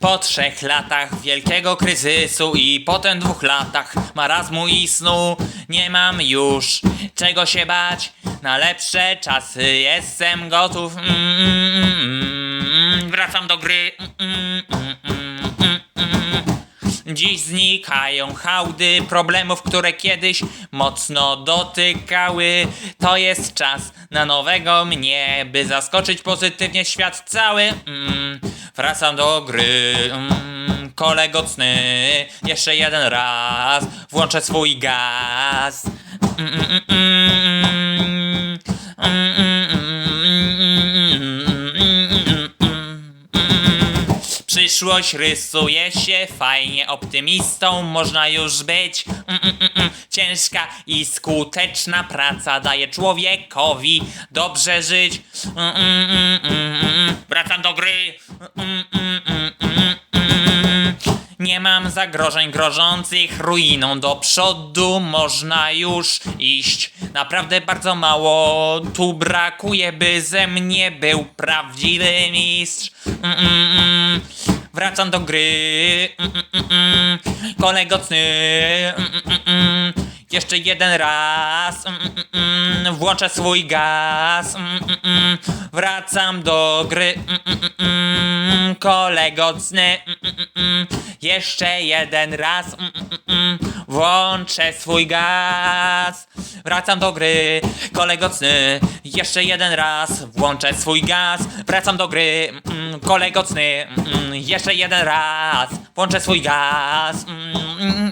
Po trzech latach wielkiego kryzysu i potem dwóch latach marazmu i snu nie mam już czego się bać. Na lepsze czasy jestem gotów. Mm, mm, mm, Wracam do gry. Mm, mm, mm. Dziś znikają hałdy problemów, które kiedyś mocno dotykały. To jest czas na nowego mnie, by zaskoczyć pozytywnie świat cały. Mm, wracam do gry. Mm, kolego cny, jeszcze jeden raz włączę swój gaz. Mm, mm, mm, mm. Przyszłość rysuje się fajnie, optymistą można już być. Mm, mm, mm, mm. Ciężka i skuteczna praca daje człowiekowi dobrze żyć. Mm, mm, mm, mm, mm. Wracam do gry. Mm, mm, mm, mm, mm. Nie mam zagrożeń grożących ruiną do przodu, można już iść. Naprawdę bardzo mało tu brakuje, by ze mnie był prawdziwy mistrz. Mm, mm, mm. Wracam do gry. Mm. Jeszcze jeden raz. Włączę swój gaz. Wracam do gry. Mm, mm, mm, mm. Kolego cny. Mm, mm, mm, mm. Jeszcze jeden raz. Mm, mm, mm, mm. Włączę swój gaz. Wracam do gry. Kolego cny. Jeszcze jeden raz. Włączę swój gaz. Wracam do gry. Mm. Mm, Jeszcze jeden raz. Włączę swój gaz. Mm,